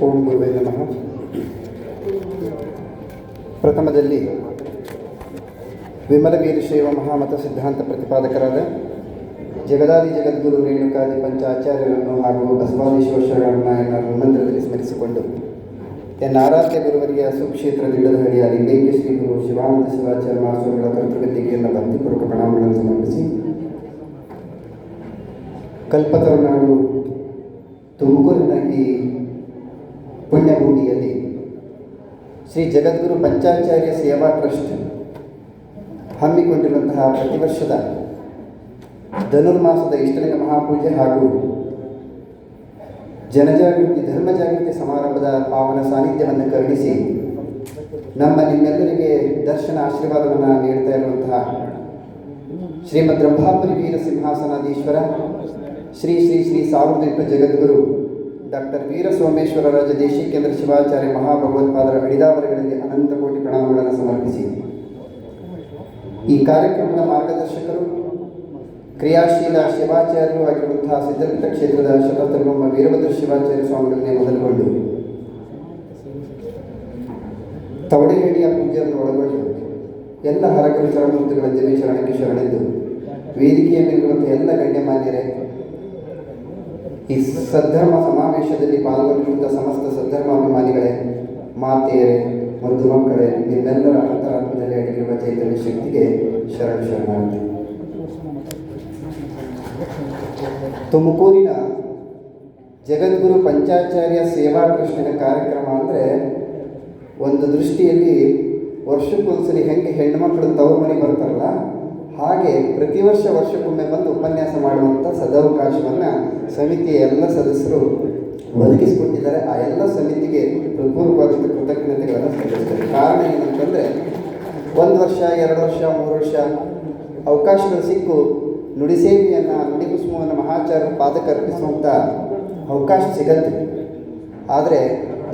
ಓಂ ಗುರುವೇ ನಮಃ. ಪ್ರಥಮದಲ್ಲಿ ವಿಮಲ ವೀರಶೈವ ಮಹಾಮತ ಸಿದ್ಧಾಂತ ಪ್ರತಿಪಾದಕರಾದ ಜಗದಾದಿ ಜಗದ್ಗುರು ರೇಣುಕಾದಿ ಪಂಚಾಚಾರ್ಯರನ್ನು ಹಾಗೂ ಬಸವಾದಿ ಶರಣನಾಯಕರನ್ನು ಮಂತ್ರದಲ್ಲಿ ಸ್ಮರಿಸಿಕೊಂಡು ಎನ್ನ ಆರಾಧ್ಯ ಗುರುವರಿಗೆ ಸುಕ್ಷೇತ್ರದಿಂದ ಹಳಿಯ ಲಿಂಗೈಕ್ಯ ಶ್ರೀ ಗುರು ಶಿವಾನಂದ ಶಿವಾಚಾರ್ಯ ಮಹಾಸ್ವಾಮಿಗಳ ಕರ್ತೃಗತಿಗೆಯನ್ನು ಭಕ್ತಿಪೂರ್ವಕ ಪ್ರಣಾಮಗಳನ್ನು ಸಮರ್ಪಿಸಿ ಕಲ್ಪತರುನಾಡು ತುಮಕೂರಿನ ಈ ಪುಣ್ಯಭೂಮಿಯಲ್ಲಿ ಶ್ರೀ ಜಗದ್ಗುರು ಪಂಚಾಚಾರ್ಯ ಸೇವಾ ಟ್ರಸ್ಟ್ ಹಮ್ಮಿಕೊಂಡಿರುವಂತಹ ಪ್ರತಿ ವರ್ಷದ ಧನುರ್ಮಾಸದ ಇಷ್ಟಲಿಂಗ ಮಹಾಪೂಜೆ ಹಾಗೂ ಜನಜಾಗೃತಿ ಧರ್ಮ ಜಾಗೃತಿ ಸಮಾರಂಭದ ಪಾವನ ಸಾನ್ನಿಧ್ಯವನ್ನು ಕರುಣಿಸಿ ನಮ್ಮ ನಿಮ್ಮೆಲ್ಲರಿಗೆ ದರ್ಶನ ಆಶೀರ್ವಾದವನ್ನು ನೀಡ್ತಾ ಇರುವಂತಹ ಶ್ರೀಮದ್ ರಂಭಾಪುರಿ ವೀರ ಸಿಂಹಾಸನಾಧೀಶ್ವರ, ಶ್ರೀ ಶ್ರೀ ಶ್ರೀ ಸಾರ್ವಜನಿಕ ಜಗದ್ಗುರು ಡಾಕ್ಟರ್ ವೀರ ಸೋಮೇಶ್ವರ ರಾಜ ದೇಶಿಕೇಂದ್ರ ಶಿವಾಚಾರ್ಯ ಮಹಾಭಗವತ್ಪಾದರ ಅಡಿದಾವರಗಳಲ್ಲಿ ಅನಂತ ಕೋಟಿ ಪ್ರಣಾಮಗಳನ್ನು ಸಮರ್ಪಿಸಿ. ಈ ಕಾರ್ಯಕ್ರಮದ ಮಾರ್ಗದರ್ಶಕರು ಕ್ರಿಯಾಶೀಲ ಶಿವಾಚಾರ್ಯರು ಆಗಿರುವಂತಹ ಸಿದ್ಧಪೀಠ ಕ್ಷೇತ್ರದ ಶತಧರ್ಮ ವೀರಭದ್ರ ಶಿವಾಚಾರ್ಯ ಸ್ವಾಮಿಗಳನ್ನೇ ಮೊದಲುಗೊಂಡು ತವಡಿಹಳ್ಳಿಯ ಪೂಜೆಯನ್ನು ಒಳಗೊಂಡು ಎಲ್ಲ ಹರಕರು ಶರಣಮೂರ್ತಿಗಳ ದೇವಿ ಶರಣಕ್ಕೆ ಶರಣೆಂದು ವೇದಿಕೆಯ ಮೇಲಿರುವಂತಹ ಎಲ್ಲ ಗಣ್ಯಮಾನ್ಯರೇ, ಈ ಸದ್ಧರ್ಮ ಸಮಾವೇಶದಲ್ಲಿ ಪಾಲ್ಗೊಂಡಿರುವಂಥ ಸಮಸ್ತ ಸದ್ಧರ್ಮಾಭಿಮಾನಿಗಳೇ ಮಾತೆಯರೇ ಮತ್ತು ಮಕ್ಕಳೇ, ನಿಮ್ಮೆಲ್ಲರ ಅಂತರಾತ್ಮದಲ್ಲಿ ಅಡಗಿರುವ ಚೈತನ್ಯ ಶಕ್ತಿಗೆ ಶರಣ ಶರಣಾರ್ಥಿ ತುಮಕೂರಿನ ಜಗದ್ಗುರು ಪಂಚಾಚಾರ್ಯ ಸೇವಾ ಕೃಷ್ಣನ ಕಾರ್ಯಕ್ರಮ ಅಂದರೆ ಒಂದು ದೃಷ್ಟಿಯಲ್ಲಿ ವರ್ಷಕ್ಕೊಂದ್ಸರಿ ಹೆಂಗೆ ಹೆಣ್ಣುಮಕ್ಕಳು ತವ್ರ ಮನೆಗೆ ಬರ್ತಾರಲ್ಲ, ಹಾಗೆ ಪ್ರತಿ ವರ್ಷ ವರ್ಷಕ್ಕೊಮ್ಮೆ ಬಂದು ಉಪನ್ಯಾಸ ಮಾಡುವಂಥ ಸದಾವಕಾಶವನ್ನು ಸಮಿತಿಯ ಎಲ್ಲ ಸದಸ್ಯರು ಒದಗಿಸಿಕೊಟ್ಟಿದ್ದಾರೆ. ಆ ಎಲ್ಲ ಸಮಿತಿಗೆ ಹೃತ್ಪೂರ್ವಕವಾದ ಕೃತಜ್ಞತೆಗಳನ್ನು ಸಲ್ಲಿಸ್ತಾರೆ. ಕಾರಣ ಏನಂತಂದರೆ, ಒಂದು ವರ್ಷ, ಎರಡು ವರ್ಷ, ಮೂರು ವರ್ಷ ಅವಕಾಶಗಳು ಸಿಕ್ಕು ನುಡಿಸೇವೆಯನ್ನು ನುಡಿಕುಸುಮವನ್ನು ಮಹಾಚಾರ್ಯ ಪಾದಕರ್ಪಿಸುವಂಥ ಅವಕಾಶ ಸಿಗತ್ತೆ. ಆದರೆ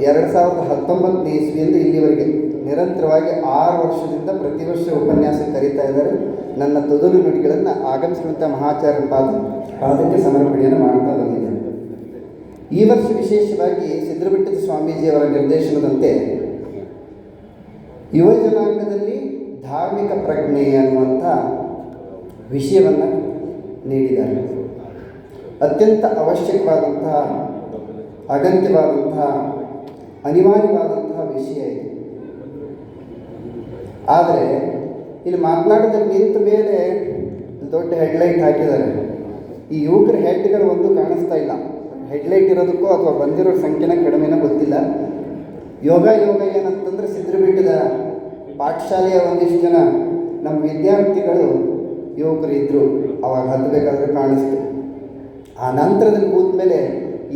ಎರಡು ಸಾವಿರದ ಹತ್ತೊಂಬತ್ತನೇ ಇಸ್ವಿಯಿಂದ ಇಲ್ಲಿವರೆಗೆ ನಿರಂತರವಾಗಿ ಆರು ವರ್ಷದಿಂದ ಪ್ರತಿ ವರ್ಷ ಉಪನ್ಯಾಸ ಕರೀತಾ ಇದ್ದಾರೆ. ನನ್ನ ತೊದಲು ನುಡಿಗಳನ್ನು ಆಗಮಿಸುವಂಥ ಮಹಾಚಾರ್ಯ ಪಾದ, ಪಾದಕ್ಕೆ ಸಮರ್ಪಣೆಯನ್ನು ಮಾಡ್ತಾ ಬಂದಿದೆ. ಈ ವರ್ಷ ವಿಶೇಷವಾಗಿ ಸಿದ್ರಬೆಟ್ಟದ ಸ್ವಾಮೀಜಿಯವರ ನಿರ್ದೇಶನದಂತೆ ಯುವ ಜನಾಂಗದಲ್ಲಿ ಧಾರ್ಮಿಕ ಪ್ರಜ್ಞೆ ಅನ್ನುವಂಥ ವಿಷಯವನ್ನು ನೀಡಿದ್ದಾರೆ. ಅತ್ಯಂತ ಅವಶ್ಯಕವಾದಂತಹ, ಅಗತ್ಯವಾದಂತಹ, ಅನಿವಾರ್ಯವಾದಂತಹ ವಿಷಯ ಆದರೆ, ಇಲ್ಲಿ ಮಾತನಾಡೋದಕ್ಕೆ ನಿಂತ ಮೇಲೆ ದೊಡ್ಡ ಹೆಡ್ಲೈಟ್ ಹಾಕಿದ್ದಾರೆ. ಈ ಯುವಕರ ಹೆಡ್ಗಳು ಒಂದು ಕಾಣಿಸ್ತಾ ಇಲ್ಲ. ಹೆಡ್ಲೈಟ್ ಇರೋದಕ್ಕೂ ಅಥವಾ ಬಂದಿರೋ ಸಂಖ್ಯೆನ ಕಡಿಮೆನ ಗೊತ್ತಿಲ್ಲ. ಯೋಗ ಯೋಗ ಏನಂತಂದ್ರೆ ಸಿದ್ರಬೀಟದ ಪಾಠಶಾಲೆಯ ಒಂದಿಷ್ಟು ಜನ ನಮ್ಮ ವಿದ್ಯಾರ್ಥಿಗಳು, ಯುವಕರು ಇದ್ದರು ಅವಾಗ ಹತ್ತಬೇಕಾದ್ರೆ ಕಾಣಿಸ್ತು. ಆ ನಂತರದಲ್ಲಿ ಕೂತ ಮೇಲೆ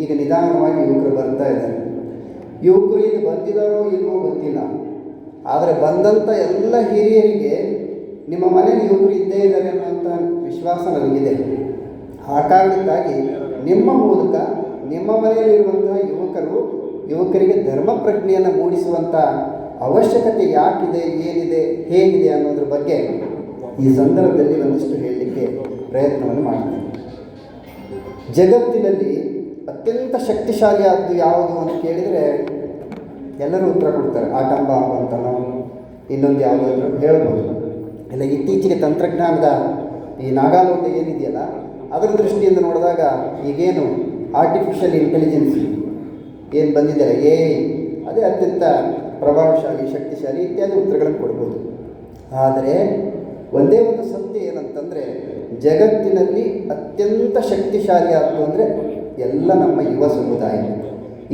ಈಗ ನಿಧಾನವಾಗಿ ಯುವಕರು ಬರ್ತಾ ಇದ್ದಾರೆ. ಯುವಕರು ಇಲ್ಲಿ ಬಂದಿದ್ದಾರೋ ಇಲ್ವೋ ಗೊತ್ತಿಲ್ಲ. ಆದರೆ ಬಂದಂಥ ಎಲ್ಲ ಹಿರಿಯರಿಗೆ ನಿಮ್ಮ ಮನೆಯಲ್ಲಿ ಯುವಕರು ಇದ್ದೇ ಇದ್ದಾರೆ ಅನ್ನೋಂಥ ವಿಶ್ವಾಸ ನನಗಿದೆ. ಆ ಕಾರಣಕ್ಕಾಗಿ ನಿಮ್ಮ ಮೂಲಕ ನಿಮ್ಮ ಮನೆಯಲ್ಲಿರುವಂತಹ ಯುವಕರು, ಯುವಕರಿಗೆ ಧರ್ಮ ಪ್ರಜ್ಞೆಯನ್ನು ಮೂಡಿಸುವಂಥ ಅವಶ್ಯಕತೆ ಯಾಕಿದೆ, ಏನಿದೆ, ಹೇಗಿದೆ ಅನ್ನೋದ್ರ ಬಗ್ಗೆ ಈ ಸಂದರ್ಭದಲ್ಲಿ ಒಂದಿಷ್ಟು ಹೇಳಲಿಕ್ಕೆ ಪ್ರಯತ್ನವನ್ನು ಮಾಡ್ತೀನಿ. ಜಗತ್ತಿನಲ್ಲಿ ಅತ್ಯಂತ ಶಕ್ತಿಶಾಲಿಯಾದ್ದು ಯಾವುದು ಅಂತ ಕೇಳಿದರೆ ಎಲ್ಲರೂ ಉತ್ತರ ಕೊಡ್ತಾರೆ. ಆಟಂಬ ಅಂತನೋ ಇನ್ನೊಂದು ಯಾವುದಾದ್ರೂ ಹೇಳ್ಬೋದು. ಇಲ್ಲ, ಇತ್ತೀಚೆಗೆ ತಂತ್ರಜ್ಞಾನದ ಈ ನಾಗಾಲೋಟ ಏನಿದೆಯಲ್ಲ, ಅದರ ದೃಷ್ಟಿಯಿಂದ ನೋಡಿದಾಗ ಈಗೇನು ಆರ್ಟಿಫಿಷಿಯಲ್ ಇಂಟೆಲಿಜೆನ್ಸ್ ಏನು ಬಂದಿದ್ದಾರೆ ಏ ಅದೇ ಅತ್ಯಂತ ಪ್ರಭಾವಶಾಲಿ, ಶಕ್ತಿಶಾಲಿ ಇತ್ಯಾದಿ ಉತ್ತರಗಳನ್ನು ಕೊಡ್ಬೋದು. ಆದರೆ ಒಂದೇ ಒಂದು ಸತ್ಯ ಏನಂತಂದರೆ ಜಗತ್ತಿನಲ್ಲಿ ಅತ್ಯಂತ ಶಕ್ತಿಶಾಲಿ ಆಯಿತು ಅಂದರೆ ಎಲ್ಲ ನಮ್ಮ ಯುವ ಸಮುದಾಯ.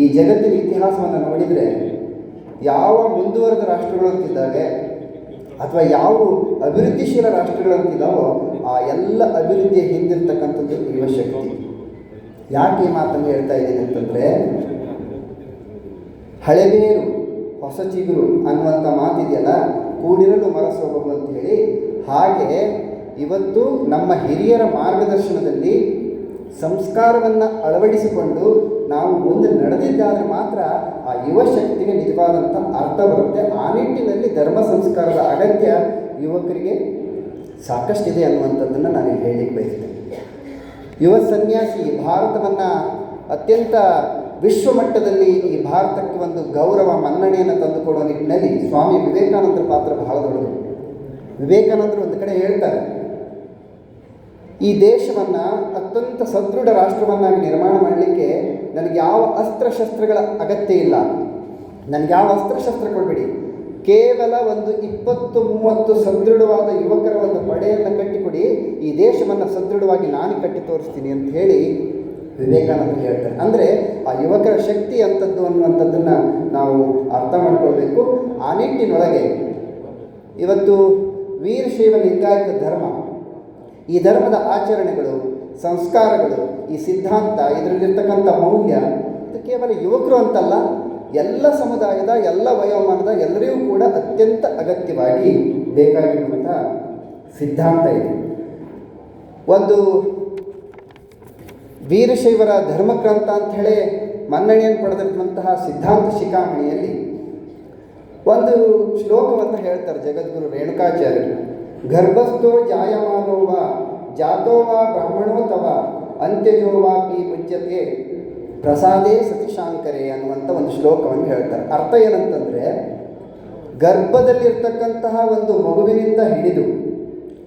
ಈ ಜಗತ್ತಿನ ಇತಿಹಾಸವನ್ನು ನೋಡಿದರೆ ಯಾವ ಮುಂದುವರೆದ ರಾಷ್ಟ್ರಗಳು ಅಂತಿದ್ದಾವೆ ಅಥವಾ ಯಾವ ಅಭಿವೃದ್ಧಿಶೀಲ ರಾಷ್ಟ್ರಗಳು ಅಂತಿದ್ದಾವೋ ಆ ಎಲ್ಲ ಅಭಿವೃದ್ಧಿಯ ಹಿಂದಿರ್ತಕ್ಕಂಥದ್ದು ಯುವ ಶಕ್ತಿ. ಯಾಕೆ ಈ ಮಾತನ್ನು ಹೇಳ್ತಾ ಇದ್ದೀನಿ ಅಂತಂದರೆ ಹಳೆಬೇರು ಹೊಸ ಚಿಗುರು ಅನ್ನುವಂಥ ಮಾತಿದೆಯಲ್ಲ? ಕೂಡಿರಲು ಮರ ಸೊಬಗು ಅಂತ ಹೇಳಿ ಹಾಗೆ ಇವತ್ತು ನಮ್ಮ ಹಿರಿಯರ ಮಾರ್ಗದರ್ಶನದಲ್ಲಿ ಸಂಸ್ಕಾರವನ್ನು ಅಳವಡಿಸಿಕೊಂಡು ನಾವು ಮುಂದೆ ನಡೆದಿದ್ದಾದರೆ ಮಾತ್ರ ಆ ಯುವ ಶಕ್ತಿಗೆ ನಿಜವಾದಂಥ ಅರ್ಥ ಬರುತ್ತೆ. ಆ ನಿಟ್ಟಿನಲ್ಲಿ ಧರ್ಮ ಸಂಸ್ಕಾರದ ಅಗತ್ಯ ಯುವಕರಿಗೆ ಸಾಕಷ್ಟಿದೆ ಅನ್ನುವಂಥದ್ದನ್ನು ನಾನು ಹೇಳಲಿಕ್ಕೆ ಬಯಸ್ತೇನೆ ಯುವ ಸನ್ಯಾಸಿ ಭಾರತವನ್ನು ಅತ್ಯಂತ ವಿಶ್ವಮಟ್ಟದಲ್ಲಿ ಈ ಭಾರತಕ್ಕೆ ಒಂದು ಗೌರವ ಮನ್ನಣೆಯನ್ನು ತಂದುಕೊಡುವ ನಿಟ್ಟಿನಲ್ಲಿ ಸ್ವಾಮಿ ವಿವೇಕಾನಂದರ ಪಾತ್ರ ಬಹಳ ದೊಡ್ಡದು. ವಿವೇಕಾನಂದರು ಒಂದು ಕಡೆ ಹೇಳ್ತಾರೆ ಈ ದೇಶವನ್ನು ಅತ್ಯಂತ ಸದೃಢ ರಾಷ್ಟ್ರವನ್ನಾಗಿ ನಿರ್ಮಾಣ ಮಾಡಲಿಕ್ಕೆ ನನಗೆ ಯಾವ ಅಸ್ತ್ರಶಸ್ತ್ರಗಳ ಅಗತ್ಯ ಇಲ್ಲ. ನನಗೆ ಯಾವ ಅಸ್ತ್ರಶಸ್ತ್ರ ಕೊಡಬೇಡಿ ಕೇವಲ ಒಂದು ಇಪ್ಪತ್ತು ಮೂವತ್ತು ಸದೃಢವಾದ ಯುವಕರ ಒಂದು ಪಡೆಯನ್ನು ಕಟ್ಟಿಕೊಡಿ. ಈ ದೇಶವನ್ನು ಸದೃಢವಾಗಿ ನಾನು ಕಟ್ಟಿ ತೋರಿಸ್ತೀನಿ ಅಂತ ಹೇಳಿ ವಿವೇಕಾನಂದ ಹೇಳ್ತಾರೆ. ಅಂದರೆ ಆ ಯುವಕರ ಶಕ್ತಿ ಅಂಥದ್ದು ಅನ್ನುವಂಥದ್ದನ್ನು ನಾವು ಅರ್ಥ ಮಾಡ್ಕೊಳ್ಬೇಕು. ಆ ನಿಟ್ಟಿನೊಳಗೆ ಇವತ್ತು ವೀರಶೈವ ಲಿಂಗಾಯತ ಧರ್ಮ ಈ ಧರ್ಮದ ಆಚರಣೆಗಳು, ಸಂಸ್ಕಾರಗಳು, ಈ ಸಿದ್ಧಾಂತ, ಇದರಲ್ಲಿರ್ತಕ್ಕಂಥ ಮೌಲ್ಯ, ಇದು ಕೇವಲ ಯುವಕರು ಅಂತಲ್ಲ, ಎಲ್ಲ ಸಮುದಾಯದ, ಎಲ್ಲ ವಯೋಮಾನದ ಎಲ್ಲರಿಗೂ ಕೂಡ ಅತ್ಯಂತ ಅಗತ್ಯವಾಗಿ ಬೇಕಾಗಿರುವಂಥ ಸಿದ್ಧಾಂತ ಇದೆ. ಒಂದು ವೀರಶೈವರ ಧರ್ಮಗ್ರಂಥ ಅಂತ ಹೇಳಿ ಮನ್ನಣೆಯನ್ನು ಪಡೆದಿರುವಂತಹ ಸಿದ್ಧಾಂತ ಶಿಖಾಮಣಿಯಲ್ಲಿ ಒಂದು ಶ್ಲೋಕವನ್ನು ಹೇಳ್ತಾರೆ ಜಗದ್ಗುರು ರೇಣುಕಾಚಾರ್ಯರು. ಗರ್ಭಸ್ಥೋ ಜಾಯಮಾನೋವ ಅಂತ್ಯಜೋ ವಾ ಪಿ ಮುಚ್ಚತೆ ಪ್ರಸಾದೇ ಸತಿಶಾಂಕರೇ ಅನ್ನುವಂಥ ಒಂದು ಶ್ಲೋಕವನ್ನು ಹೇಳ್ತಾರೆ. ಅರ್ಥ ಏನಂತಂದರೆ, ಗರ್ಭದಲ್ಲಿರ್ತಕ್ಕಂತಹ ಒಂದು ಮಗುವಿನಿಂದ ಹಿಡಿದು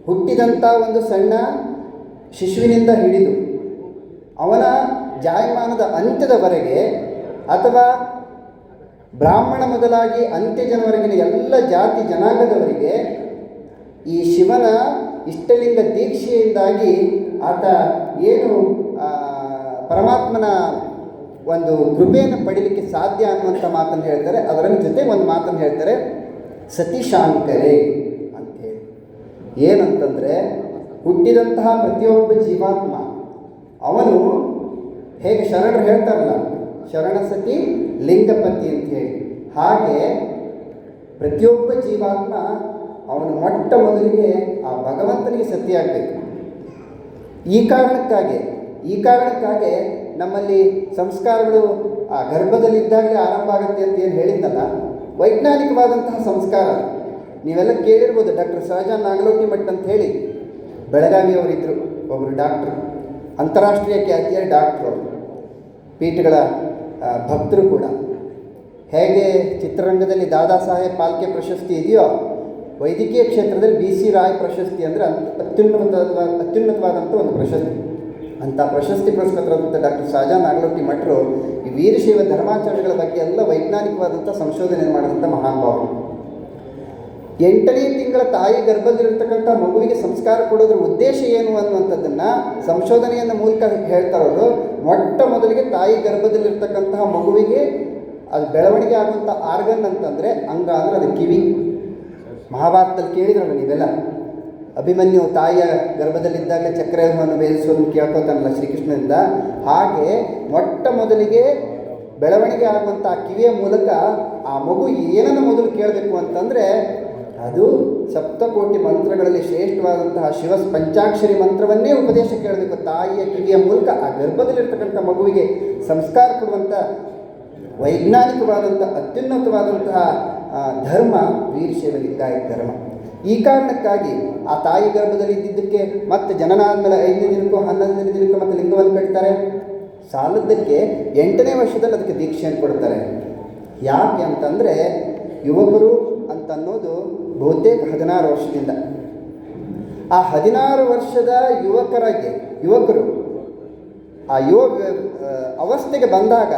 ಹುಟ್ಟಿದಂಥ ಒಂದು ಸಣ್ಣ ಶಿಶುವಿನಿಂದ ಹಿಡಿದು, ಅವನ ಜಾಯಮಾನದ ಅಂತ್ಯದವರೆಗೆ ಅಥವಾ ಬ್ರಾಹ್ಮಣ ಮೊದಲಾಗಿ ಅಂತ್ಯ ಜನವರೆಗಿನ ಎಲ್ಲ ಜಾತಿ ಜನಾಂಗದವರಿಗೆ ಈ ಶಿವನ ಇಷ್ಟಲಿಂಗ ದೀಕ್ಷೆಯಿಂದಾಗಿ ಆತ ಏನು ಪರಮಾತ್ಮನ ಒಂದು ಕೃಪೆಯನ್ನು ಪಡೀಲಿಕ್ಕೆ ಸಾಧ್ಯ ಅನ್ನುವಂಥ ಮಾತನ್ನು ಹೇಳ್ತಾರೆ. ಅದರ ಜೊತೆ ಒಂದು ಮಾತನ್ನು ಹೇಳ್ತಾರೆ, ಸತಿಶಾಂಕರೆ ಅಂತೇಳಿ. ಏನಂತಂದರೆ, ಹುಟ್ಟಿದಂತಹ ಪ್ರತಿಯೊಬ್ಬ ಜೀವಾತ್ಮ, ಅವನು ಹೇಗೆ ಶರಣರು ಹೇಳ್ತಾರಲ್ಲ, ಶರಣ ಸತಿ ಲಿಂಗಪತಿ ಅಂತ ಹೇಳಿ ಹಾಗೆ ಪ್ರತಿಯೊಬ್ಬ ಜೀವಾತ್ಮ ಅವನು ಮೊಟ್ಟ ಮೊದಲಿಗೆ ಆ ಭಗವಂತನಿಗೆ ಸತಿಯಾಗಬೇಕು ಈ ಕಾರಣಕ್ಕಾಗಿ ಈ ಕಾರಣಕ್ಕಾಗಿ ನಮ್ಮಲ್ಲಿ ಸಂಸ್ಕಾರಗಳು, ಆ ಗರ್ಭದಲ್ಲಿದ್ದಾಗಲೇ ಆರಂಭ ಆಗುತ್ತೆ ಅಂತ ಏನು ಹೇಳಿದ್ದಲ್ಲ ವೈಜ್ಞಾನಿಕವಾದಂತಹ ಸಂಸ್ಕಾರ ನೀವೆಲ್ಲ ಕೇಳಿರ್ಬೋದು, ಡಾಕ್ಟರ್ ಸಹಜಾ ನಾಗಲೋಟಿ ಮಠ್ ಅಂತ ಹೇಳಿ. ಬೆಳಗಾವಿಯವರಿದ್ದರು ಒಬ್ಬರು ಡಾಕ್ಟ್ರು, ಅಂತಾರಾಷ್ಟ್ರೀಯ ಖ್ಯಾತಿಯ ಡಾಕ್ಟ್ರು ಪೀಠಗಳ ಭಕ್ತರು ಕೂಡ. ಹೇಗೆ ಚಿತ್ರರಂಗದಲ್ಲಿ ದಾದಾ ಸಾಹೇಬ್ ಪಾಲ್ಕೆ ಪ್ರಶಸ್ತಿ ಇದೆಯೋ ವೈದ್ಯಕೀಯ ಕ್ಷೇತ್ರದಲ್ಲಿ ಬಿ ಸಿ ರಾಯ್ ಪ್ರಶಸ್ತಿ ಅಂದರೆ ಅತ್ಯುನ್ನತವಾದ ಅತ್ಯುನ್ನತವಾದಂಥ ಒಂದು ಪ್ರಶಸ್ತಿ. ಅಂಥ ಪ್ರಶಸ್ತಿ ಪುರಸ್ಕೃತರಾದಂಥ ಡಾಕ್ಟರ್ ಶಾಜಾ ನಾಗಲೋಟಿ ಮಠರು ಈ ವೀರಶೈವ ಧರ್ಮಾಚರಣೆಗಳ ಬಗ್ಗೆ ಎಲ್ಲ ವೈಜ್ಞಾನಿಕವಾದಂಥ ಸಂಶೋಧನೆ ಮಾಡಿದಂಥ ಮಹಾನುಭಾವರು ಎಂಟನೇ ತಿಂಗಳ ತಾಯಿ ಗರ್ಭದಲ್ಲಿರ್ತಕ್ಕಂಥ ಮಗುವಿಗೆ ಸಂಸ್ಕಾರ ಕೊಡೋದ್ರ ಉದ್ದೇಶ ಏನು ಅನ್ನುವಂಥದ್ದನ್ನು ಸಂಶೋಧನೆಯ ಮೂಲಕ ಹೇಳ್ತಾರವರು ಮೊಟ್ಟ ಮೊದಲಿಗೆ ತಾಯಿ ಗರ್ಭದಲ್ಲಿರ್ತಕ್ಕಂತಹ ಮಗುವಿಗೆ ಅದು ಬೆಳವಣಿಗೆ ಆಗುವಂಥ ಆರ್ಗನ್ ಅಂತಂದರೆ ಅಂಗ ಅಂದರೆ ಅದು ಕಿವಿ. ಮಹಾಭಾರತದಲ್ಲಿ ಕೇಳಿದ್ರಲ್ಲ ನೀವೆಲ್ಲ? ಅಭಿಮನ್ಯು ತಾಯಿಯ ಗರ್ಭದಲ್ಲಿದ್ದಾಗಲೇ ಚಕ್ರವ್ಯೂಹವನ್ನು ಬೇಯಿಸೋದನ್ನು ಕೇಳ್ಕೊತಾನಲ್ಲ ಶ್ರೀಕೃಷ್ಣನಿಂದ ಹಾಗೆ ಮೊಟ್ಟ ಮೊದಲಿಗೆ ಬೆಳವಣಿಗೆ ಆಗುವಂಥ ಕಿವಿಯ ಮೂಲಕ ಆ ಮಗು ಏನನ್ನು ಮೊದಲು ಕೇಳಬೇಕು ಅಂತಂದರೆ ಅದು ಸಪ್ತಕೋಟಿ ಮಂತ್ರಗಳಲ್ಲಿ ಶ್ರೇಷ್ಠವಾದಂತಹ ಶಿವ ಪಂಚಾಕ್ಷರಿ ಮಂತ್ರವನ್ನೇ ಉಪದೇಶ ಕೇಳಬೇಕು. ತಾಯಿಯ ಕಿವಿಯ ಮೂಲಕ ಆ ಗರ್ಭದಲ್ಲಿರ್ತಕ್ಕಂಥ ಮಗುವಿಗೆ ಸಂಸ್ಕಾರ ಕೊಡುವಂಥ ವೈಜ್ಞಾನಿಕವಾದಂಥ ಅತ್ಯುನ್ನತವಾದಂತಹ ಧರ್ಮ ವೀರಶೈವಲಿಂಗಾಯತ ಧರ್ಮ. ಈ ಕಾರಣಕ್ಕಾಗಿ ಆ ತಾಯಿ ಗರ್ಭದಲ್ಲಿ ಇದ್ದಿದ್ದಕ್ಕೆ ಮತ್ತೆ ಜನನ ಆದಮೇಲೆ ಐದನೇ ದಿನಕ್ಕೂ ಹನ್ನೊಂದನೇ ದಿನಕ್ಕೂ ಮತ್ತೆ ಲಿಂಗವನ್ನು ಕಟ್ತಾರೆ. ಸಾಲದ್ದಕ್ಕೆ ಎಂಟನೇ ವರ್ಷದಲ್ಲಿ ಅದಕ್ಕೆ ದೀಕ್ಷೆಯನ್ನು ಕೊಡ್ತಾರೆ. ಯಾಕೆ ಅಂತಂದರೆ ಯುವಕರು ಅಂತ ಅನ್ನೋದು ಬಹುತೇಕ ಹದಿನಾರು ವರ್ಷದಿಂದ. ಆ ಹದಿನಾರು ವರ್ಷದ ಯುವಕರಾಗಿ, ಯುವಕರು ಆ ಯುವ ಅವಸ್ಥೆಗೆ ಬಂದಾಗ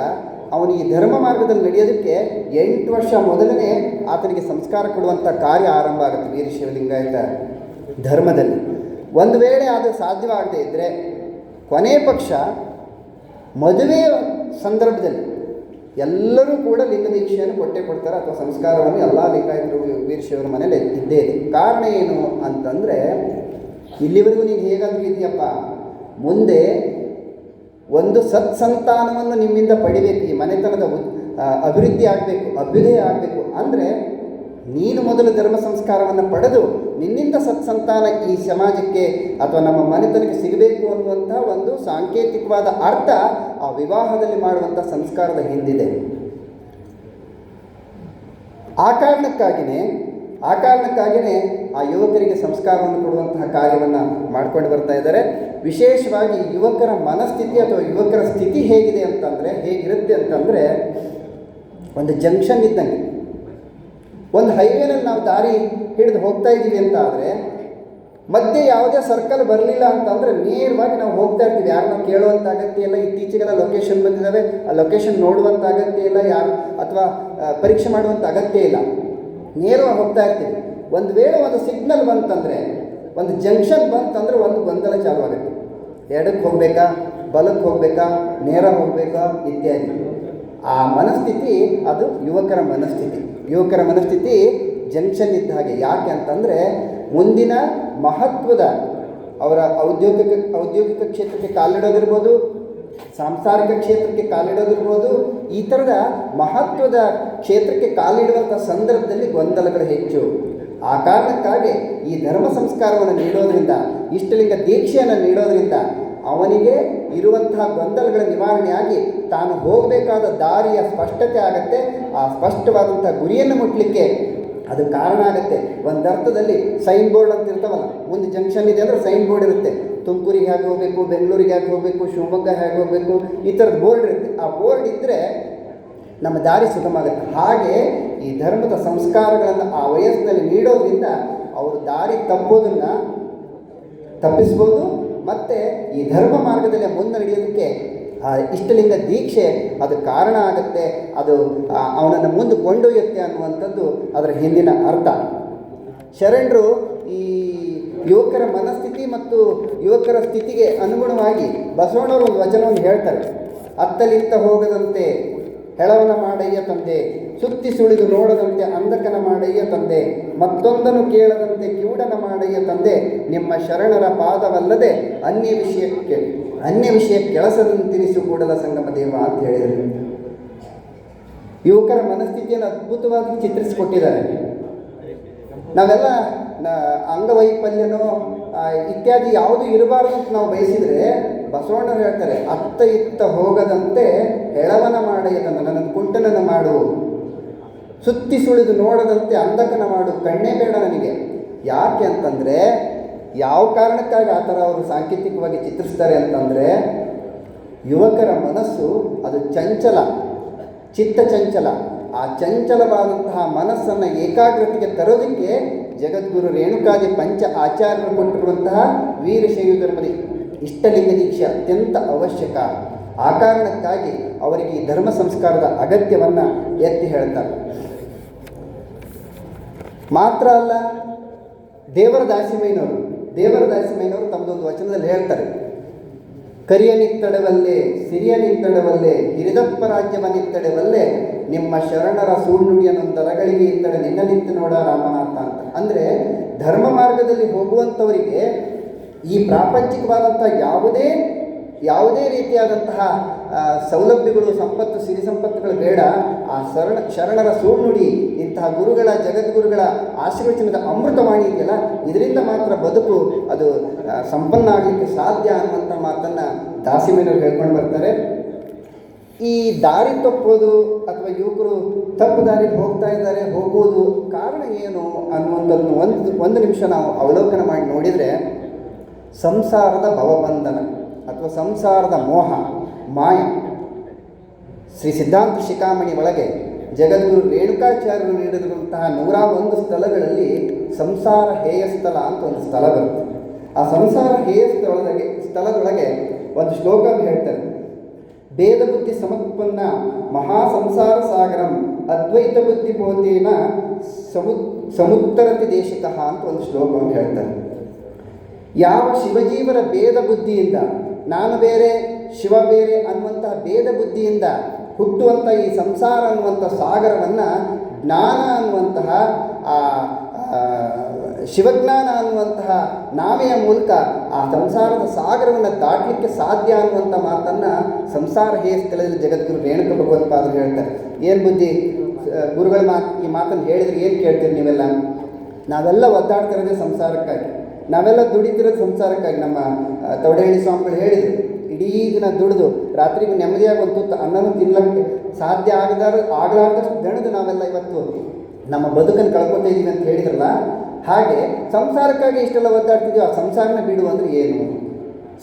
ಅವನು ಈ ಧರ್ಮ ಮಾರ್ಗದಲ್ಲಿ ನಡೆಯೋದಕ್ಕೆ ಎಂಟು ವರ್ಷ ಮೊದಲನೇ ಆತನಿಗೆ ಸಂಸ್ಕಾರ ಕೊಡುವಂಥ ಕಾರ್ಯ ಆರಂಭ ಆಗುತ್ತೆ ವೀರಶೈವ ಲಿಂಗಾಯತ ಧರ್ಮದಲ್ಲಿ. ಒಂದು ವೇಳೆ ಅದು ಸಾಧ್ಯವಾಗದೇ ಇದ್ದರೆ ಕೊನೆ ಪಕ್ಷ ಮದುವೆಯ ಸಂದರ್ಭದಲ್ಲಿ ಎಲ್ಲರೂ ಕೂಡ ಲಿಂಗ ದೀಕ್ಷೆಯನ್ನು ಕೊಟ್ಟೇ ಕೊಡ್ತಾರೆ ಅಥವಾ ಸಂಸ್ಕಾರವನ್ನು ಎಲ್ಲ ಲಿಂಗಾಯತರು ವೀರಶಿವರ ಮನೇಲಿ ಇದ್ದೇ ಇದೆ. ಕಾರಣ ಏನು ಅಂತಂದರೆ ಇಲ್ಲಿವರೆಗೂ ನೀನು ಹೇಗಾದ್ರೂ ಇದೆಯಪ್ಪ. ಮುಂದೆ ಒಂದು ಸತ್ಸಂತಾನವನ್ನು ನಿಮ್ಮಿಂದ ಪಡಿಬೇಕು, ಈ ಮನೆತನದ ಅಭಿವೃದ್ಧಿ ಆಗಬೇಕು, ಅಭ್ಯುದಯ ಆಗಬೇಕು ಅಂದರೆ ನೀನು ಮೊದಲು ಧರ್ಮ ಸಂಸ್ಕಾರವನ್ನು ಪಡೆದು ನಿನ್ನಿಂದ ಸತ್ಸಂತಾನ ಈ ಸಮಾಜಕ್ಕೆ ಅಥವಾ ನಮ್ಮ ಮನೆತನಕ್ಕೆ ಸಿಗಬೇಕು ಅನ್ನುವಂಥ ಒಂದು ಸಾಂಕೇತಿಕವಾದ ಅರ್ಥ ಆ ವಿವಾಹದಲ್ಲಿ ಮಾಡುವಂಥ ಸಂಸ್ಕಾರದ ಹಿಂದಿದೆ. ಆ ಕಾರಣಕ್ಕಾಗಿಯೇ ಆ ಕಾರಣಕ್ಕಾಗಿಯೇ ಆ ಯುವಕರಿಗೆ ಸಂಸ್ಕಾರವನ್ನು ಕೊಡುವಂತಹ ಕಾರ್ಯವನ್ನು ಮಾಡ್ಕೊಂಡು ಬರ್ತಾ ಇದ್ದಾರೆ. ವಿಶೇಷವಾಗಿ ಯುವಕರ ಮನಸ್ಥಿತಿ ಅಥವಾ ಯುವಕರ ಸ್ಥಿತಿ ಹೇಗಿದೆ ಅಂತಂದರೆ, ಹೇಗಿರುತ್ತೆ ಅಂತಂದರೆ, ಒಂದು ಜಂಕ್ಷನ್ ಇದ್ದಂಗೆ. ಒಂದು ಹೈವೇನಲ್ಲಿ ನಾವು ದಾರಿ ಹಿಡಿದು ಹೋಗ್ತಾ ಇದ್ದೀವಿ ಅಂತ ಆದರೆ ಮಧ್ಯೆ ಯಾವುದೇ ಸರ್ಕಲ್ ಬರಲಿಲ್ಲ ಅಂತಂದರೆ ನೇರವಾಗಿ ನಾವು ಹೋಗ್ತಾ ಇರ್ತೀವಿ. ಯಾರನ್ನ ಕೇಳುವಂಥ ಅಗತ್ಯ ಇಲ್ಲ. ಇತ್ತೀಚೆಗೆಲ್ಲ ಲೊಕೇಶನ್ ಬಂದಿದ್ದಾವೆ. ಆ ಲೊಕೇಶನ್ ನೋಡುವಂಥ ಅಗತ್ಯ ಇಲ್ಲ. ಯಾರು ಅಥವಾ ಪರೀಕ್ಷೆ ಮಾಡುವಂಥ ಅಗತ್ಯ ಇಲ್ಲ. ನೇರವಾಗಿ ಹೋಗ್ತಾ ಇರ್ತೀವಿ. ಒಂದು ವೇಳೆ ಒಂದು ಸಿಗ್ನಲ್ ಬಂತಂದರೆ, ಒಂದು ಜಂಕ್ಷನ್ ಬಂತಂದರೆ ಒಂದು ಗೊಂದಲ ಚಾಲು ಆಗುತ್ತೆ. ಎಡಕ್ಕೆ ಹೋಗಬೇಕಾ ಬಲಕ್ಕೆ ಹೋಗಬೇಕಾ, ನೇರ ಹೋಗಬೇಕಾ ಇತ್ಯಾದಿ. ಆ ಮನಸ್ಥಿತಿ ಅದು ಯುವಕರ ಮನಸ್ಥಿತಿ. ಯುವಕರ ಮನಸ್ಥಿತಿ ಜಂಕ್ಷನ್ ಇದ್ದ ಹಾಗೆ. ಯಾಕೆ ಅಂತಂದರೆ, ಮುಂದಿನ ಮಹತ್ವದ ಅವರ ಔದ್ಯೋಗಿಕ ಔದ್ಯೋಗಿಕ ಕ್ಷೇತ್ರಕ್ಕೆ ಕಾಲಿಡೋದಿರ್ಬೋದು, ಸಾಂಸಾರಿಕ ಕ್ಷೇತ್ರಕ್ಕೆ ಕಾಲಿಡೋದಿರ್ಬೋದು, ಈ ಥರದ ಮಹತ್ವದ ಕ್ಷೇತ್ರಕ್ಕೆ ಕಾಲಿಡುವಂಥ ಸಂದರ್ಭದಲ್ಲಿ ಗೊಂದಲಗಳು ಹೆಚ್ಚು. ಆ ಕಾರಣಕ್ಕಾಗಿ ಈ ಧರ್ಮ ಸಂಸ್ಕಾರವನ್ನು ನೀಡೋದರಿಂದ, ಇಷ್ಟಲಿಂಗ ದೀಕ್ಷೆಯನ್ನು ನೀಡೋದ್ರಿಂದ ಅವನಿಗೆ ಇರುವಂತಹ ಗೊಂದಲಗಳ ನಿವಾರಣೆಯಾಗಿ ತಾನು ಹೋಗಬೇಕಾದ ದಾರಿಯ ಸ್ಪಷ್ಟತೆ ಆಗುತ್ತೆ, ಆ ಸ್ಪಷ್ಟವಾದಂಥ ಗುರಿಯನ್ನು ಮುಟ್ಲಿಕ್ಕೆ ಅದು ಕಾರಣ ಆಗುತ್ತೆ. ಒಂದು ಅರ್ಥದಲ್ಲಿ ಸೈನ್ ಬೋರ್ಡ್ ಅಂತ ಇರ್ತಾವಲ್ಲ, ಒಂದು ಜಂಕ್ಷನ್ ಇದೆ ಅಂದರೆ ಸೈನ್ ಬೋರ್ಡ್ ಇರುತ್ತೆ. ತುಮಕೂರಿಗೆ ಹೇಗೆ ಹೋಗಬೇಕು, ಬೆಂಗಳೂರಿಗೆ ಹೇಗೆ ಹೋಗಬೇಕು, ಶಿವಮೊಗ್ಗ ಹೇಗೆ ಹೋಗಬೇಕು, ಈ ಥರದ ಬೋರ್ಡ್ ಇರುತ್ತೆ. ಆ ಬೋರ್ಡ್ ಇದ್ದರೆ ನಮ್ಮ ದಾರಿ ಸುಗಮ ಆಗುತ್ತೆ ಹಾಗೆ ಈ ಧರ್ಮದ ಸಂಸ್ಕಾರಗಳನ್ನು ಆ ವಯಸ್ಸಿನಲ್ಲಿ ನೀಡೋದ್ರಿಂದ ಅವರು ದಾರಿ ತಪ್ಪೋದನ್ನು ತಪ್ಪಿಸ್ಬೋದು. ಮತ್ತು ಈ ಧರ್ಮ ಮಾರ್ಗದಲ್ಲಿ ಮುಂದೆ ನಡೆಯೋದಕ್ಕೆ ಆ ಇಷ್ಟಲಿಂಗ ದೀಕ್ಷೆ ಅದು ಕಾರಣ ಆಗುತ್ತೆ. ಅದು ಅವನನ್ನು ಮುಂದೆ ಕೊಂಡೊಯ್ಯುತ್ತೆ ಅನ್ನುವಂಥದ್ದು ಅದರ ಹಿಂದಿನ ಅರ್ಥ. ಶರಣರು ಈ ಯುವಕರ ಮನಸ್ಥಿತಿ ಮತ್ತು ಯುವಕರ ಸ್ಥಿತಿಗೆ ಅನುಗುಣವಾಗಿ ಬಸವಣ್ಣವರು ಒಂದು ವಚನವನ್ನು ಹೇಳ್ತಾರೆ. ಅತ್ತಲಿತ್ತ ಹೋಗದಂತೆ ಹೆಳವನ ಮಾಡಯ್ಯ ತಂದೆ, ಸುತ್ತಿ ಸುಳಿದು ನೋಡದಂತೆ ಅಂಧಕನ ಮಾಡಯ್ಯ ತಂದೆ, ಮತ್ತೊಂದನ್ನು ಕೇಳದಂತೆ ಕಿವುಡನ ಮಾಡಯ್ಯ ತಂದೆ, ನಿಮ್ಮ ಶರಣರ ಪಾದವಲ್ಲದೆ ಅನ್ಯ ವಿಷಯಕ್ಕೆ ಅನ್ಯ ವಿಷಯ ಕೆಲಸದಂತಿರಿಸು ಕೂಡಲ ಸಂಗಮ ದೇವ ಅಂತ ಹೇಳಿದರು. ಯುವಕರ ಮನಸ್ಥಿತಿಯನ್ನು ಅದ್ಭುತವಾಗಿ ಚಿತ್ರಿಸಿಕೊಟ್ಟಿದ್ದಾರೆ. ನಾವೆಲ್ಲ ಅಂಗವೈಫಲ್ಯನೋ ಇತ್ಯಾದಿ ಯಾವುದು ಇರಬಾರ್ದು ಅಂತ ನಾವು ಬಯಸಿದರೆ ಬಸವಣ್ಣರು ಹೇಳ್ತಾರೆ, ಅತ್ತ ಇತ್ತ ಹೋಗದಂತೆ ಹೆಳವನ ಮಾಡಯ್ಯದನ್ನು ನನ್ನ ಕುಂಟನನ್ನು ಮಾಡು. ಸುತ್ತಿ ಸುಳಿದು ನೋಡದಂತೆ ಅಂಧಕನ ಮಾಡು, ಕಣ್ಣೇ ಬೇಡ ನನಗೆ. ಯಾಕೆ ಅಂತಂದರೆ, ಯಾವ ಕಾರಣಕ್ಕಾಗಿ ಆ ಥರ ಅವರು ಸಾಂಕೇತಿಕವಾಗಿ ಚಿತ್ರಿಸ್ತಾರೆ ಅಂತಂದರೆ, ಯುವಕರ ಮನಸ್ಸು ಅದು ಚಂಚಲ, ಚಿತ್ತ ಚಂಚಲ. ಆ ಚಂಚಲವಾದಂತಹ ಮನಸ್ಸನ್ನು ಏಕಾಗ್ರತೆಗೆ ತರೋದಕ್ಕೆ ಜಗದ್ಗುರು ರೇಣುಕಾದಿ ಪಂಚ ಆಚಾರ್ಯರು ಕೊಟ್ಟಿರುವಂತಹ ವೀರಶೈವ ಧರ್ಮದ ಇಷ್ಟಲಿಂಗ ದೀಕ್ಷೆ ಅತ್ಯಂತ ಅವಶ್ಯಕ. ಆ ಕಾರಣಕ್ಕಾಗಿ ಅವರಿಗೆ ಈ ಧರ್ಮ ಸಂಸ್ಕಾರದ ಅಗತ್ಯವನ್ನು ಎತ್ತಿ ಹೇಳ್ತಾರೆ. ಮಾತ್ರ ಅಲ್ಲ, ದೇವರ ದಾಸಿಮೈನವರು ದೇವರ ದಾಸಿಮೈನವರು ತಮ್ಮದೊಂದು ವಚನದಲ್ಲಿ ಹೇಳ್ತಾರೆ. ಕರಿಯ ನಿತ್ತಡವಲ್ಲೆ, ಸಿರಿಯ ನಿತ್ತಡವಲ್ಲೆ, ಹಿರಿದಪ್ಪ ರಾಜ್ಯವ ನಿತ್ತಡವಲ್ಲೇ, ನಿಮ್ಮ ಶರಣರ ಸುಳ್ಳುಡಿಯನ್ನೊಂದರಗಳಿಗೆ ಇತ್ತಡೆ ನಿನ್ನ ನಿಂತು ನೋಡ ರಾಮನಾಥ ಅಂತ. ಅಂದರೆ ಧರ್ಮ ಮಾರ್ಗದಲ್ಲಿ ಹೋಗುವಂಥವರಿಗೆ ಈ ಪ್ರಾಪಂಚಿಕವಾದಂಥ ಯಾವುದೇ ಯಾವುದೇ ರೀತಿಯಾದಂತಹ ಸೌಲಭ್ಯಗಳು, ಸಂಪತ್ತು, ಸಿರಿ ಸಂಪತ್ತುಗಳು ಬೇಡ. ಆ ಶರಣ, ಶರಣರ ಸುಳ್ಳುಡಿ ಇಂತಹ ಗುರುಗಳ, ಜಗದ್ಗುರುಗಳ ಆಶೀರ್ವಚನದ ಅಮೃತವಾಣಿ ಇದೆಯಲ್ಲ? ಇದರಿಂದ ಮಾತ್ರ ಬದುಕು ಅದು ಸಂಪನ್ನ ಆಗಲಿಕ್ಕೆ ಸಾಧ್ಯ ಅನ್ನುವಂಥ ಮಾತನ್ನು ದಾಸಿಮೇನವರು ಹೇಳ್ಕೊಂಡು ಬರ್ತಾರೆ. ಈ ದಾರಿ ತಪ್ಪೋದು ಅಥವಾ ಯುವಕರು ತಪ್ಪು ದಾರಿಗೆ ಹೋಗ್ತಾ ಇದ್ದಾರೆ, ಹೋಗೋದು ಕಾರಣ ಏನು ಅನ್ನುವಂಥದ್ದು ಒಂದು ಒಂದು ನಿಮಿಷ ನಾವು ಅವಲೋಕನ ಮಾಡಿ ನೋಡಿದರೆ ಸಂಸಾರದ ಭವಬಂಧನ ಅಥವಾ ಸಂಸಾರದ ಮೋಹ, ಮಾಯ. ಶ್ರೀ ಸಿದ್ಧಾಂತ ಶಿಖಾಮಣಿ ಒಳಗೆ ಜಗದ್ಗುರು ರೇಣುಕಾಚಾರ್ಯರು ನೀಡಿರುವಂತಹ ನೂರ ಒಂದು ಸ್ಥಳಗಳಲ್ಲಿ ಸಂಸಾರ ಹೇಯ ಸ್ಥಳ ಅಂತ ಒಂದು ಸ್ಥಳ ಬರುತ್ತೆ. ಆ ಸಂಸಾರ ಹೇಯ ಸ್ಥಳದೊಳಗೆ ಸ್ಥಳದೊಳಗೆ ಒಂದು ಶ್ಲೋಕ ಹೇಳ್ತಾರೆ. ಭೇದ ಬುದ್ಧಿ ಸಮತ್ಪನ್ನ ಮಹಾ ಸಂಸಾರ ಸಾಗರಂ ಅದ್ವೈತ ಬುದ್ಧಿ ಬೋಧೇನ ಸಮು, ಸಮುತ್ತರತಿ ದೇಶಿತಃ ಅಂತ ಒಂದು ಶ್ಲೋಕವನ್ನು ಹೇಳ್ತಾರೆ. ಯಾವ ಶಿವಜೀವರ ಭೇದ ಬುದ್ಧಿಯಿಂದ, ನಾನು ಬೇರೆ, ಶಿವ ಬೇರೆ ಅನ್ನುವಂಥ ಭೇದ ಬುದ್ಧಿಯಿಂದ ಹುಟ್ಟುವಂಥ ಈ ಸಂಸಾರ ಅನ್ನುವಂಥ ಸಾಗರವನ್ನು ಜ್ಞಾನ ಅನ್ನುವಂತಹ, ಆ ಶಿವಜ್ಞಾನ ಅನ್ನುವಂತಹ ನಾವೆಯ ಮೂಲಕ ಆ ಸಂಸಾರದ ಸಾಗರವನ್ನು ದಾಟಲಿಕ್ಕೆ ಸಾಧ್ಯ ಅನ್ನುವಂಥ ಮಾತನ್ನು ಸಂಸಾರ ಹೇ ಸ್ಥಳದಲ್ಲಿ ಜಗದ್ಗುರು ರೇಣುಕ ಭಗವತ್ಪಾದರು ಹೇಳ್ತಾರೆ. ಏನು ಬುದ್ಧಿ? ಗುರುಗಳ ಮಾತು, ಈ ಮಾತನ್ನು ಹೇಳಿದರೆ ಏನು ಕೇಳ್ತೀರಿ ನೀವೆಲ್ಲ? ನಾವೆಲ್ಲ ಒದ್ದಾಡ್ತಿರೋದೇ ಸಂಸಾರಕ್ಕಾಗಿ. ನಾವೆಲ್ಲ ದುಡಿತಿರೋದು ಸಂಸಾರಕ್ಕಾಗಿ, ನಮ್ಮ ತೊಡೆಹಳ್ಳಿ ಸ್ವಾಮಿಗಳು ಹೇಳಿದರು. ಇಡೀ ದಿನ ದುಡಿದು, ರಾತ್ರಿಗೆ ನೆಮ್ಮದಿಯಾಗಿ ಒಂದು ತುತ್ತು ಅನ್ನನೂ ತಿನ್ಲಕ್ಕೆ ಸಾಧ್ಯ ಆಗದಾರ, ಆಗಲಾರ್ದಷ್ಟು ದಣದು ನಾವೆಲ್ಲ ಇವತ್ತು ನಮ್ಮ ಬದುಕನ್ನು ಕಳ್ಕೊತಾ ಇದ್ದೀವಿ ಅಂತ ಹೇಳಿದ್ರಲ್ಲ, ಹಾಗೆ ಸಂಸಾರಕ್ಕಾಗಿ ಇಷ್ಟೆಲ್ಲ ಒದ್ದಾಡ್ತಿದ್ದೀವಿ ಆ ಸಂಸಾರನ ಬಿಡು ಅಂದರೆ ಏನು?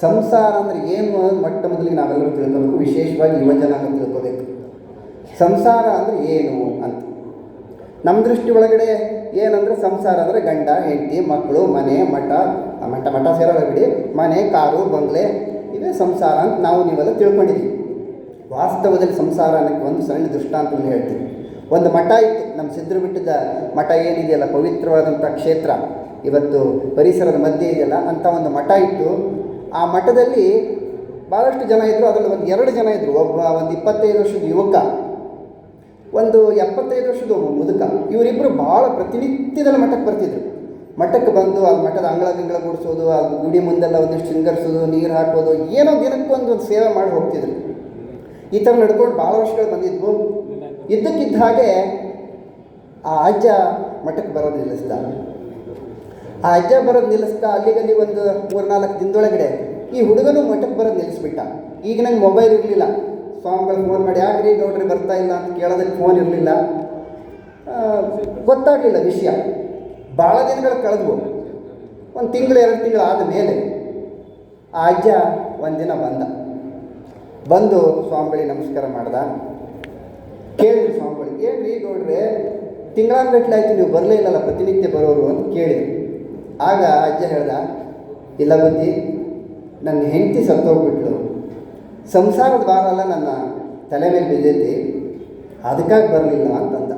ಸಂಸಾರ ಅಂದರೆ ಏನು ಅನ್ನೋದು ಮೊಟ್ಟ ಮೊದಲಿಗೆ ನಾವೆಲ್ಲರೂ ತಿಳ್ಕೊಬೇಕು, ವಿಶೇಷವಾಗಿ ಯುವಜನಾಂಗ ತಿಳ್ಕೋಬೇಕು. ಸಂಸಾರ ಅಂದರೆ ಏನು ಅಂತ. ನಮ್ಮ ದೃಷ್ಟಿ ಒಳಗಡೆ ಏನಂದರೆ ಸಂಸಾರ ಅಂದರೆ ಗಂಡ, ಹೆಂಡತಿ ಮಕ್ಕಳು ಮನೆ, ಮಠ ಮಠ ಮಠ ಬಿಡಿ. ಮನೆ, ಕಾರು, ಬಂಗ್ಲೆ, ಇವೇ ಸಂಸಾರ ಅಂತ ನಾವು ನೀವೆಲ್ಲ ತಿಳ್ಕೊಂಡಿದ್ದೀವಿ. ವಾಸ್ತವದಲ್ಲಿ ಸಂಸಾರ ಅನ್ನಕ್ಕೆ ಒಂದು ಸಣ್ಣ ದೃಷ್ಟಾಂತವನ್ನು ಹೇಳ್ತೀವಿ ಒಂದು ಮಠ ಇತ್ತು, ನಮ್ಮ ಸಿದ್ಧರು ಬಿಟ್ಟಿದ್ದ ಮಠ ಏನಿದೆಯಲ್ಲ, ಪವಿತ್ರವಾದಂಥ ಕ್ಷೇತ್ರ. ಇವತ್ತು ಪರಿಸರದ ಮಧ್ಯೆ ಇದೆಯಲ್ಲ, ಅಂಥ ಒಂದು ಮಠ ಇತ್ತು. ಆ ಮಠದಲ್ಲಿ ಭಾಳಷ್ಟು ಜನ ಇದ್ದರು ಅದರಲ್ಲಿ ಒಂದು ಎರಡು ಜನ ಇದ್ದರು ಒಬ್ಬ, ಒಂದು ಇಪ್ಪತ್ತೈದು ವರ್ಷದ ಯುವಕ. ಒಂದು ಎಪ್ಪತ್ತೈದು ವರ್ಷದ ಒಬ್ಬ ಮುದುಕ. ಇವರಿಬ್ಬರು ಭಾಳ ಪ್ರತಿನಿತ್ಯದಲ್ಲಿ ಮಠಕ್ಕೆ ಬರ್ತಿದ್ರು. ಮಠಕ್ಕೆ ಬಂದು ಅಲ್ಲಿ ಮಠದ ಅಂಗಳ ಗಿಂಗಳ ಗುಡಿಸೋದು, ಆ ಗುಡಿ ಮುಂದೆಲ್ಲ ಒಂದಿಷ್ಟು ಶೃಂಗರಿಸೋದು, ನೀರು ಹಾಕೋದು, ಏನೋ ದಿನಕ್ಕೊಂದು ಒಂದು ಸೇವೆ ಮಾಡಿ ಹೋಗ್ತಿದ್ರು. ಈ ಥರ ನಡ್ಕೊಂಡು ಭಾಳ ವರ್ಷಗಳು ಬಂದಿದ್ವು. ಇದ್ದಕ್ಕಿದ್ದ ಹಾಗೆ ಆ ಅಜ್ಜ ಮಠಕ್ಕೆ ಬರೋದು ನಿಲ್ಲಿಸ್ದ. ಆ ಅಜ್ಜ ಬರೋದು ನಿಲ್ಲಿಸ್ತಾ ಅಲ್ಲಿಗಲ್ಲಿ ಒಂದು ಮೂರ್ನಾಲ್ಕು ದಿನದೊಳಗಡೆ ಈ ಹುಡುಗನು ಮಠಕ್ಕೆ ಬರೋದು ನಿಲ್ಲಿಸ್ಬಿಟ್ಟ. ಈಗ ನಂಗೆ ಮೊಬೈಲ್ ಇರಲಿಲ್ಲ. ಸ್ವಾಮಿಗಳು ಫೋನ್ ಮಾಡಿ, ಯಾಕ್ರಿ ಗೌಡ್ರಿ ಬರ್ತಾ ಇಲ್ಲ? ಅಂತ ಕೇಳೋದಕ್ಕೆ ಫೋನ್ ಇರಲಿಲ್ಲ. ಗೊತ್ತಾಗಲಿಲ್ಲ ವಿಷಯ. ಭಾಳ ದಿನಗಳು ಕಳೆದ್ವು. ಒಂದು ತಿಂಗಳು, ಎರಡು ತಿಂಗಳು ಆದ ಮೇಲೆ ಆ ಅಜ್ಜ ಒಂದಿನ ಬಂದ. ಬಂದು ಸ್ವಾಮಿಗಳಿಗೆ ನಮಸ್ಕಾರ ಮಾಡ್ದ. ಕೇಳಿದ್ರು ಸ್ವಾಮಿಗಳಿಗೆ ಏನ್ರಿ ಗೌಡ್ರೆ ತಿಂಗಳಾನ್ಗಟ್ಲೆ ಆಯ್ತು, ನೀವು ಬರಲೇ ಇಲ್ಲಲ್ಲ, ಪ್ರತಿನಿತ್ಯ ಬರೋರು? ಅಂತ ಕೇಳಿದ್ರು. ಆಗ ಅಜ್ಜ ಹೇಳ್ದ, ಇಲ್ಲ ಬುದ್ಧಿ ನನ್ನ ಹೆಂಡತಿ ಸತ್ತೋಗ್ಬಿಟ್ಲು. ಸಂಸಾರದ ಭಾರ ಎಲ್ಲ ನನ್ನ ತಲೆ ಮೇಲೆ ಬಿದ್ದೈತಿ. ಅದಕ್ಕಾಗಿ ಬರಲಿಲ್ಲ ಅಂತಂದ.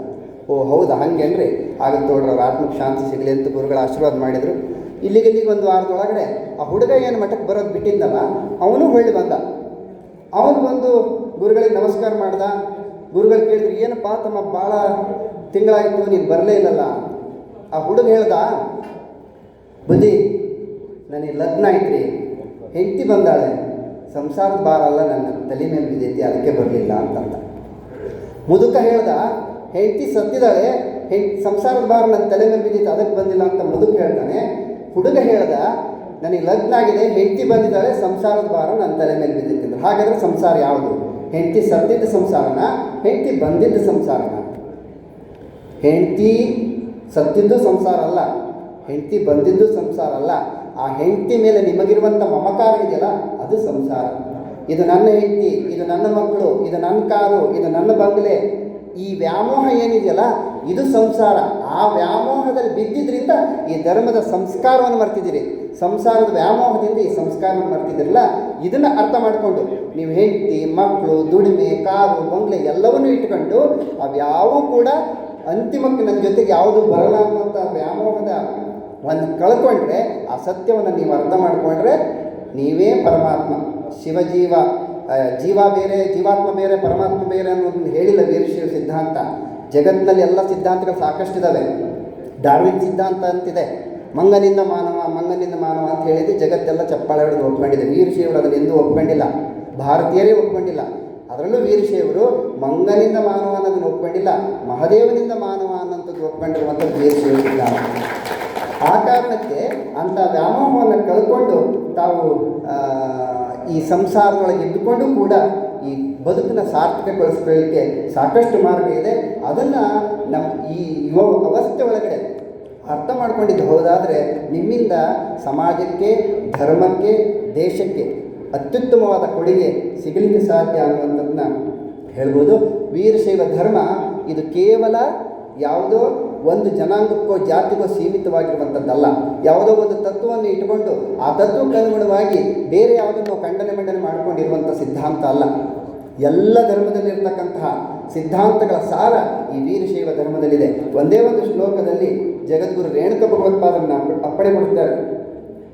ಓ, ಹೌದಾ? ಹಂಗೇನ್ರಿ ಆಗತ್ತೆ ನೋಡ್ರಿ, ಅವ್ರ ಆತ್ಮಕ್ಕೆ ಶಾಂತಿ ಸಿಗಲಿ ಅಂತ ಗುರುಗಳ ಆಶೀರ್ವಾದ ಮಾಡಿದರು. ಇಲ್ಲಿಗೆ ಇಲ್ಲಿಗೆ ಒಂದು ವಾರದೊಳಗಡೆ ಆ ಹುಡುಗ ಏನು ಮಠಕ್ಕೆ ಬರೋದು ಬಿಟ್ಟಿದ್ದಲ್ಲ ಅವನು ಹೊಳ್ಳಿ ಬಂದ. ಅವನು ಬಂದು ಗುರುಗಳಿಗೆ ನಮಸ್ಕಾರ ಮಾಡ್ದ. ಗುರುಗಳು ಕೇಳಿದ್ರು, ಏನಪ್ಪ ತಮ್ಮ ಭಾಳ ತಿಂಗಳಾಯಿತು, ನೀನು ಬರಲೇ ಇಲ್ಲಲ್ಲ. ಆ ಹುಡುಗ ಹೇಳ್ದ ಬುದ್ಧಿ ನನಗೆ ಲಗ್ನ ಐತ್ರಿ. ಹೆಂಡತಿ ಬಂದಾಳೆ. ಸಂಸಾರದ ಭಾರ ಅಲ್ಲ ನನ್ನ, ತಲೆ ಮೇಲೆ ಬಿದ್ದೈತಿ, ಅದಕ್ಕೆ ಬರಲಿಲ್ಲ ಅಂತಂದ. ಮುದುಕ ಹೇಳ್ದ, ಹೆಂಡತಿ ಸತ್ತಿದ್ದಾಳೆ ಹೆಂಡ್, ಸಂಸಾರದ ಭಾರ ನನ್ನ ತಲೆ ಮೇಲೆ ಬಿದ್ದೈತಿ, ಅದಕ್ಕೆ ಬಂದಿಲ್ಲ ಅಂತ ಮುದುಕ ಹೇಳ್ತಾನೆ. ಹುಡುಗ ಹೇಳ್ದ, ನನಗೆ ಲಗ್ನ ಆಗಿದೆ, ಹೆಂಡತಿ ಬಂದಿದ್ದಾಳೆ, ಸಂಸಾರದ ಭಾರ ನನ್ನ ತಲೆ ಮೇಲೆ ಬಿದ್ದೈತಿ ಅಂದ್ರೆ. ಹಾಗಾದ್ರೆ ಸಂಸಾರ ಯಾವುದು? ಹೆಂಡತಿ ಸತ್ತಿದ್ದ ಸಂಸಾರನ, ಹೆಂಡತಿ ಬಂದಿದ್ದ ಸಂಸಾರನ? ಹೆಂಡತಿ ಸತ್ತಿದ್ದು ಸಂಸಾರ ಅಲ್ಲ, ಹೆಂಡತಿ ಬಂದಿದ್ದು ಸಂಸಾರ ಅಲ್ಲ ಆ ಹೆಂಡತಿ ಮೇಲೆ ನಿಮಗಿರುವಂಥ ಮಮಕಾರ ಇದೆಯಲ್ಲ, ಅದು ಸಂಸಾರ. ಇದು ನನ್ನ ಹೆಂಡತಿ, ಇದು ನನ್ನ ಮಕ್ಕಳು, ಇದು ನನ್ನ ಕಾರು, ಇದು ನನ್ನ ಬಂಗಲೆ. ಈ ವ್ಯಾಮೋಹ ಏನಿದೆಯಲ್ಲ, ಇದು ಸಂಸಾರ. ಆ ವ್ಯಾಮೋಹದಲ್ಲಿ ಬಿದ್ದಿದ್ದರಿಂದ ಈ ಧರ್ಮದ ಸಂಸ್ಕಾರವನ್ನು ಮರ್ತಿದ್ದೀರಿ. ಸಂಸಾರದ ವ್ಯಾಮೋಹದಿಂದ ಈ ಸಂಸ್ಕಾರವನ್ನು ಮರ್ತಿದ್ದೀರಲ್ಲ, ಇದನ್ನು ಅರ್ಥ ಮಾಡಿಕೊಂಡು ನೀವು ಹೆಂಡತಿ, ಮಕ್ಕಳು, ದುಡಿಮೆ, ಕಾರು, ಬಂಗಲೆ ಎಲ್ಲವನ್ನೂ ಇಟ್ಕೊಂಡು ಅವ್ಯಾವೂ ಕೂಡ ಅಂತಿಮಕ್ಕೆ ನನ್ನ ಜೊತೆಗೆ ಯಾವುದು ಬರಲ್ಲ ಅನ್ನುವಂಥ ವ್ಯಾಮೋಹದ ಒಂದು ಕಳ್ಕೊಂಡ್ರೆ ಆ ಸತ್ಯವನ್ನು ನೀವು ಅರ್ಥ ಮಾಡಿಕೊಂಡ್ರೆ ನೀವೇ ಪರಮಾತ್ಮ. ಶಿವಜೀವ ಜೀವ ಬೇರೆ, ಜೀವಾತ್ಮ ಬೇರೆ, ಪರಮಾತ್ಮ ಬೇರೆ ಅನ್ನೋದನ್ನು ಹೇಳಿಲ್ಲ ವೀರಶೈವ ಸಿದ್ಧಾಂತ. ಜಗತ್ತಿನಲ್ಲಿ ಎಲ್ಲ ಸಿದ್ಧಾಂತಗಳು ಸಾಕಷ್ಟು ಸಾಕಷ್ಟಿದ್ದಾವೆ ಡಾರ್ವಿನ್ ಸಿದ್ಧಾಂತ ಅಂತಿದೆ. ಮಂಗನಿಂದ ಮಾನವ ಮಂಗನಿಂದ ಮಾನವ ಅಂತ ಹೇಳಿದ್ರೆ ಜಗತ್ತೆಲ್ಲ ಚಪ್ಪಾಳೆ ಹೊಡೆದು ಒಪ್ಕೊಂಡಿದೆ. ವೀರಶೈವರು ಅದನ್ನು ಎಂದೂ ಒಪ್ಕೊಂಡಿಲ್ಲ. ಭಾರತೀಯರೇ ಒಪ್ಕೊಂಡಿಲ್ಲ. ಅದರಲ್ಲೂ ವೀರಶೈವರು ಮಂಗನಿಂದ ಮಾನವ ಅನ್ನೋದನ್ನು ಒಪ್ಕೊಂಡಿಲ್ಲ. ಮಹದೇವನಿಂದ ಮಾನವ ಅನ್ನೋಂಥದ್ದು ಒಪ್ಕೊಂಡಿರುವಂಥದ್ದು ವೀರಶೈವ ಸಿದ್ಧಾಂತ. ಆ ಕಾರಣಕ್ಕೆ ಅಂಥ ವ್ಯಾಮೋಹವನ್ನು ಕಳ್ಕೊಂಡು ತಾವು ಈ ಸಂಸಾರದೊಳಗೆ ಇದ್ದುಕೊಂಡು ಕೂಡ ಈ ಬದುಕನ್ನು ಸಾರ್ಥಕಗೊಳಿಸ್ಕೊಳ್ಳಿಕ್ಕೆ ಸಾಕಷ್ಟು ಮಾರ್ಗ ಇದೆ. ಅದನ್ನು ನಮ್ಮ ಈ ಯುವ ಅವಸ್ಥೆ ಒಳಗಡೆ ಅರ್ಥ ಮಾಡ್ಕೊಂಡಿದ್ದು ಹೋದಾದರೆ ನಿಮ್ಮಿಂದ ಸಮಾಜಕ್ಕೆ, ಧರ್ಮಕ್ಕೆ, ದೇಶಕ್ಕೆ ಅತ್ಯುತ್ತಮವಾದ ಕೊಡುಗೆ ಸಿಗಲಿಕ್ಕೆ ಸಾಧ್ಯ ಅನ್ನುವಂಥದ್ದನ್ನ ಹೇಳ್ಬೋದು. ವೀರಶೈವ ಧರ್ಮ ಇದು ಕೇವಲ ಯಾವುದೋ ಒಂದು ಜನಾಂಗಕ್ಕೋ ಜಾತಿಗೋ ಸೀಮಿತವಾಗಿರುವಂಥದ್ದಲ್ಲ. ಯಾವುದೋ ಒಂದು ತತ್ವವನ್ನು ಇಟ್ಟುಕೊಂಡು ಆ ತತ್ವಕ್ಕೆ ಅನುಗುಣವಾಗಿ ಬೇರೆ ಯಾವುದನ್ನು ಖಂಡನೆ ಮಂಡನೆ ಮಾಡಿಕೊಂಡಿರುವಂಥ ಸಿದ್ಧಾಂತ ಅಲ್ಲ. ಎಲ್ಲ ಧರ್ಮದಲ್ಲಿರ್ತಕ್ಕಂತಹ ಸಿದ್ಧಾಂತಗಳ ಸಾರ ಈ ವೀರಶೈವ ಧರ್ಮದಲ್ಲಿದೆ. ಒಂದೇ ಒಂದು ಶ್ಲೋಕದಲ್ಲಿ ಜಗದ್ಗುರು ರೇಣುಕ ಭಗವತ್ಪಾದರನ್ನ ಅಪ್ಪ- ಅಪ್ಪಣೆ ಕೊಡ್ತಾರೆ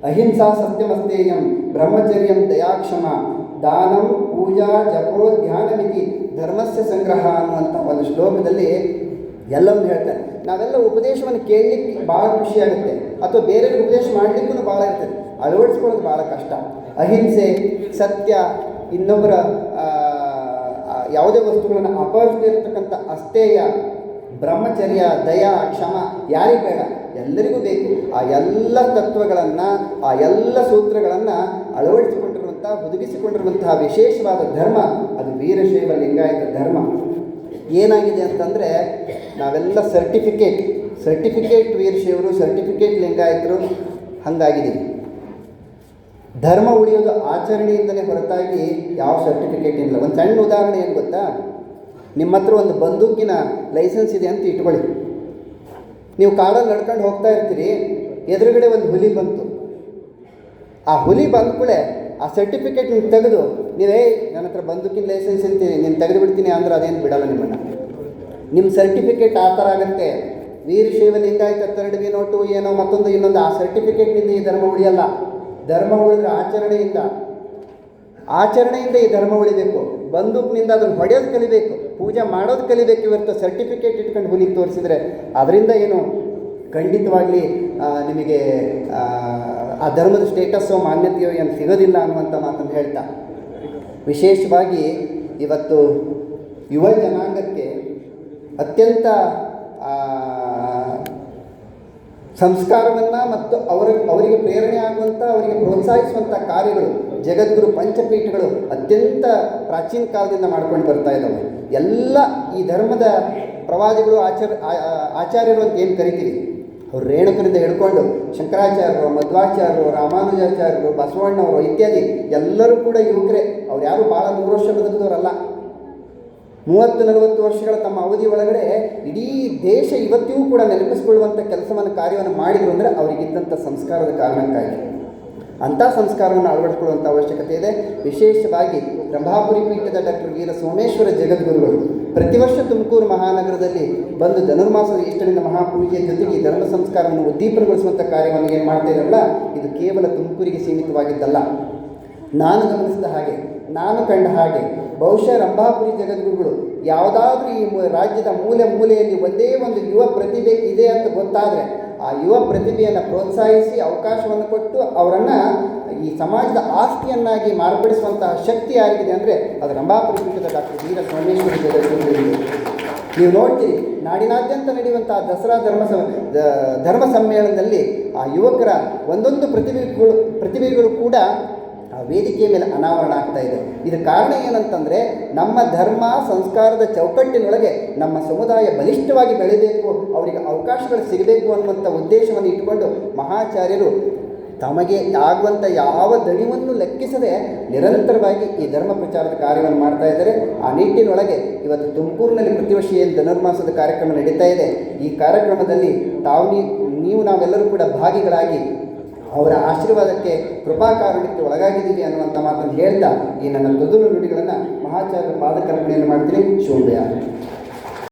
ಅಹಿಂಸಾ ಸತ್ಯಮಸ್ತೇಯಂ ಬ್ರಹ್ಮಚರ್ಯಂ ದಯಾಕ್ಷಮ ದಾನಂ ಪೂಜಾ ಜಪೋ ಧ್ಯಾನಮಿತಿ ಧರ್ಮಸ್ಯ ಸಂಗ್ರಹ ಅನ್ನುವಂಥ ಒಂದು ಶ್ಲೋಕದಲ್ಲಿ ಎಲ್ಲವನ್ನು ಹೇಳ್ತಾರೆ. ನಾವೆಲ್ಲ ಉಪದೇಶವನ್ನು ಕೇಳಲಿಕ್ಕೆ ಭಾಳ ಖುಷಿಯಾಗುತ್ತೆ ಅಥವಾ ಬೇರೆಯವ್ರಿಗೆ ಉಪದೇಶ ಮಾಡಲಿಕ್ಕೂ ಭಾಳ ಇರ್ತದೆ ಅಳವಡಿಸ್ಕೊಳ್ಳೋದು ಭಾಳ ಕಷ್ಟ. ಅಹಿಂಸೆ, ಸತ್ಯ, ಇನ್ನೊಬ್ಬರ ಯಾವುದೇ ವಸ್ತುಗಳನ್ನು ಅಪಹರಿಸದಿರ್ತಕ್ಕಂಥ ಅಸ್ಥೇಯ, ಬ್ರಹ್ಮಚರ್ಯ, ದಯ, ಕ್ಷಮ ಯಾರಿಗೆ ಬೇಡ. ಎಲ್ಲರಿಗೂ ಬೇಕು. ಆ ಎಲ್ಲ ತತ್ವಗಳನ್ನು, ಆ ಎಲ್ಲ ಸೂತ್ರಗಳನ್ನು ಅಳವಡಿಸಿಕೊಂಡಿರುವಂಥ ಹುದುಗಿಸಿಕೊಂಡಿರುವಂತಹ ವಿಶೇಷವಾದ ಧರ್ಮ, ಅದು ವೀರಶೈವ ಲಿಂಗಾಯತ ಧರ್ಮ. ಏನಾಗಿದೆ ಅಂತಂದರೆ ನಾವೆಲ್ಲ ಸರ್ಟಿಫಿಕೇಟ್ ಸರ್ಟಿಫಿಕೇಟ್ ವೀರಶೈವರು ಸರ್ಟಿಫಿಕೇಟ್ ಲಿಂಗಾಯತರು ಹಂಗಾಗಿದೆ ಧರ್ಮ ಉಳಿಯೋದು ಆಚರಣೆಯಿಂದಲೇ ಹೊರತಾಗಿ ಯಾವ ಸರ್ಟಿಫಿಕೇಟ್ ಇಲ್ಲ. ಒಂದು ಸಣ್ಣ ಉದಾಹರಣೆ ಏನು ಗೊತ್ತಾ? ನಿಮ್ಮ ಹತ್ರ ಒಂದು ಬಂದೂಕಿನ ಲೈಸೆನ್ಸ್ ಇದೆ ಅಂತ ಇಟ್ಕೊಳ್ಳಿ. ನೀವು ಕಾಡಲ್ಲಿ ನಡ್ಕೊಂಡು ಹೋಗ್ತಾ ಇರ್ತೀರಿ, ಎದುರುಗಡೆ ಒಂದು ಹುಲಿ ಬಂತು. ಆ ಹುಲಿ ಬಂದ್ಕೂಳೆ ಆ ಸರ್ಟಿಫಿಕೇಟ್ ನೀನು ತೆಗೆದು ನೀವೇ ನನ್ನ ಹತ್ರ ಬಂದೂಕಿನ ಲೈಸೆನ್ಸ್ ಅಂತೀನಿ ನೀನು ತೆಗೆದು ಬಿಡ್ತೀನಿ ಅಂದ್ರೆ ಅದೇನು ಬಿಡಲ್ಲ ನಿಮ್ಮನ್ನು. ನಿಮ್ಮ ಸರ್ಟಿಫಿಕೇಟ್ ಆ ಥರ ಆಗುತ್ತೆ. ವೀರಶೈವ ಲಿಂಗಾಯತ ತರಡಿಗೆ ನೋಟು, ಏನೋ ಮತ್ತೊಂದು, ಇನ್ನೊಂದು. ಆ ಸರ್ಟಿಫಿಕೇಟ್ನಿಂದ ಈ ಧರ್ಮ ಉಳಿಯಲ್ಲ. ಧರ್ಮ ಉಳಿದ್ರೆ ಆಚರಣೆಯಿಂದ. ಆಚರಣೆಯಿಂದ ಈ ಧರ್ಮ ಉಳಿಬೇಕು. ಬಂದೂಕ್ನಿಂದ ಅದನ್ನು ಹೊಡೆಯೋದು ಕಲಿಬೇಕು. ಪೂಜೆ ಮಾಡೋದು ಕಲಿಬೇಕು ಇವತ್ತು. ಸರ್ಟಿಫಿಕೇಟ್ ಇಟ್ಕೊಂಡು ಹುಲಿಗೆ ತೋರಿಸಿದ್ರೆ. ಅದರಿಂದ ಏನು ಖಂಡಿತವಾಗ್ಲಿ ನಿಮಗೆ ಆ, ಧರ್ಮದ ಸ್ಟೇಟಸ್ಸೋ ಮಾನ್ಯತೆಯೋ ಏನು ಸಿಗೋದಿಲ್ಲ ಅನ್ನುವಂಥ ಮಾತನ್ನು ಹೇಳ್ತಾ. ವಿಶೇಷವಾಗಿ ಇವತ್ತು ಯುವ ಜನಾಂಗಕ್ಕೆ ಅತ್ಯಂತ ಸಂಸ್ಕಾರವನ್ನು ಮತ್ತು ಅವರ ಅವರಿಗೆ ಪ್ರೇರಣೆ ಆಗುವಂಥ ಅವರಿಗೆ ಪ್ರೋತ್ಸಾಹಿಸುವಂಥ ಕಾರ್ಯಗಳು ಜಗದ್ಗುರು ಪಂಚಪೀಠಗಳು ಅತ್ಯಂತ ಪ್ರಾಚೀನ ಕಾಲದಿಂದ ಮಾಡ್ಕೊಂಡು ಬರ್ತಾ ಇದ್ದಾವೆ ಎಲ್ಲ ಈ ಧರ್ಮದ ಪ್ರವಾದಿಗಳು ಆಚಾರ ಆಚಾರ್ಯರು ಅಂತ ಏನು ಕರಿತೀವಿ ಅವ್ರು ರೇಣುಕರಿಂದ ಹಿಡ್ಕೊಂಡು ಶಂಕರಾಚಾರ್ಯರು, ಮಧ್ವಾಚಾರ್ಯರು, ರಾಮಾನುಜಾಚಾರ್ಯರು, ಬಸವಣ್ಣವರು ಇತ್ಯಾದಿ ಎಲ್ಲರೂ ಕೂಡ ಯುವಕರೇ. ಅವ್ರು ಯಾರು ಭಾಳ ನೂರು ವರ್ಷ ಬದುಕಿದವರಲ್ಲ. ಮೂವತ್ತು, ನಲವತ್ತು ವರ್ಷಗಳ ತಮ್ಮ ಅವಧಿ ಒಳಗಡೆ ಇಡೀ ದೇಶ ಇವತ್ತಿಗೂ ಕೂಡ ನೆನಪಿಸ್ಕೊಳ್ಳುವಂಥ ಕೆಲಸವನ್ನು, ಕಾರ್ಯವನ್ನು ಮಾಡಿದರು ಅಂದರೆ ಅವರಿಗಿದ್ದಂಥ ಸಂಸ್ಕಾರದ ಕಾರಣಕ್ಕಾಗಿ. ಅಂಥ ಸಂಸ್ಕಾರವನ್ನು ಅಳವಡಿಸಿಕೊಳ್ಳುವಂಥ ಅವಶ್ಯಕತೆ ಇದೆ. ವಿಶೇಷವಾಗಿ ರಂಭಾಪುರಿ ಪೀಠದ ಡಾಕ್ಟರ್ ವೀರ ಸೋಮೇಶ್ವರ ಜಗದ್ಗುರುಗಳು ಪ್ರತಿ ವರ್ಷ ತುಮಕೂರು ಮಹಾನಗರದಲ್ಲಿ ಬಂದು ಧನುರ್ಮಾಸದ ಇಷ್ಟರಿಂದ ಮಹಾಪೂಜೆಯ ಜೊತೆಗೆ ಧರ್ಮ ಸಂಸ್ಕಾರವನ್ನು ಉದ್ದೀಪನಗೊಳಿಸುವಂಥ ಕಾರ್ಯವನ್ನು ಏನು ಮಾಡ್ತಾ ಇದು ಕೇವಲ ತುಮಕೂರಿಗೆ ಸೀಮಿತವಾಗಿದ್ದಲ್ಲ. ನಾನು ಗಮನಿಸಿದ ಹಾಗೆ, ನಾನು ಕಂಡ ಹಾಗೆ, ಬಹುಶಃ ರಂಭಾಪುರಿ ಜಗದ್ಗುರುಗಳು ಯಾವುದಾದ್ರೂ ಈ ರಾಜ್ಯದ ಮೂಲೆ ಮೂಲೆಯಲ್ಲಿ ಒಂದೇ ಒಂದು ಯುವ ಪ್ರತಿಭೆ ಇದೆ ಅಂತ ಗೊತ್ತಾದರೆ ಆ ಯುವ ಪ್ರತಿಭೆಯನ್ನು ಪ್ರೋತ್ಸಾಹಿಸಿ ಅವಕಾಶವನ್ನು ಕೊಟ್ಟು ಅವರನ್ನು ಈ ಸಮಾಜದ ಆಸ್ತಿಯನ್ನಾಗಿ ಮಾರ್ಪಡಿಸುವಂತಹ ಶಕ್ತಿ ಯಾರಿಗಿದೆ ಅಂದರೆ ಅದು ರಂಭಾಪುರಿ ಪೀಠದ ಡಾಕ್ಟರ್ ವೀರ ಸೋಮೇಶ್ವರ ನೀವು ನೋಡ್ತೀರಿ, ನಾಡಿನಾದ್ಯಂತ ನಡೆಯುವಂತಹ ದಸರಾ ಧರ್ಮ ಧರ್ಮ ಸಮ್ಮೇಳನದಲ್ಲಿ ಆ ಯುವಕರ ಒಂದೊಂದು ಪ್ರತಿಭೆಗಳು ಪ್ರತಿಭೆಗಳು ಕೂಡ ವೇದಿಕೆಯ ಮೇಲೆ ಅನಾವರಣ ಆಗ್ತಾ ಇದೆ. ಇದು ಕಾರಣ ಏನಂತಂದರೆ, ನಮ್ಮ ಧರ್ಮ, ಸಂಸ್ಕಾರದ ಚೌಕಟ್ಟಿನೊಳಗೆ ನಮ್ಮ ಸಮುದಾಯ ಬಲಿಷ್ಠವಾಗಿ ಬೆಳೀಬೇಕು ಅವರಿಗೆ ಅವಕಾಶಗಳು ಸಿಗಬೇಕು ಅನ್ನುವಂಥ ಉದ್ದೇಶವನ್ನು ಇಟ್ಟುಕೊಂಡು ಮಹಾಚಾರ್ಯರು ತಮಗೆ ಆಗುವಂಥ ಯಾವ ದಣಿವನ್ನು ಲೆಕ್ಕಿಸದೆ ನಿರಂತರವಾಗಿ ಈ ಧರ್ಮ ಪ್ರಚಾರದ ಕಾರ್ಯವನ್ನು ಮಾಡ್ತಾ ಇದ್ದಾರೆ. ಆ ನಿಟ್ಟಿನೊಳಗೆ ಇವತ್ತು ತುಮಕೂರಿನಲ್ಲಿ ಪ್ರತಿ ವರ್ಷ ಏನು ಧನುರ್ಮಾಸದ ಕಾರ್ಯಕ್ರಮ ನಡೀತಾ ಇದೆ. ಈ ಕಾರ್ಯಕ್ರಮದಲ್ಲಿ ತಾವು ನೀವು ನಾವೆಲ್ಲರೂ ಕೂಡ ಭಾಗಿಗಳಾಗಿ ಅವರ ಆಶೀರ್ವಾದಕ್ಕೆ ಕೃಪಾಕಾರಣಕ್ಕೆ ಒಳಗಾಗಿದ್ದೀವಿ ಅನ್ನುವಂಥ ಮಾತನ್ನು ಹೇಳ್ತಾ ಈ ನನ್ನ ತೊದಲು ನುಡಿಗಳನ್ನು ಮಹಾಚಾರ್ಯ ಪಾದಕರ್ಪಣೆಯನ್ನು ಮಾಡ್ತೀನಿ. ಶುಭಯ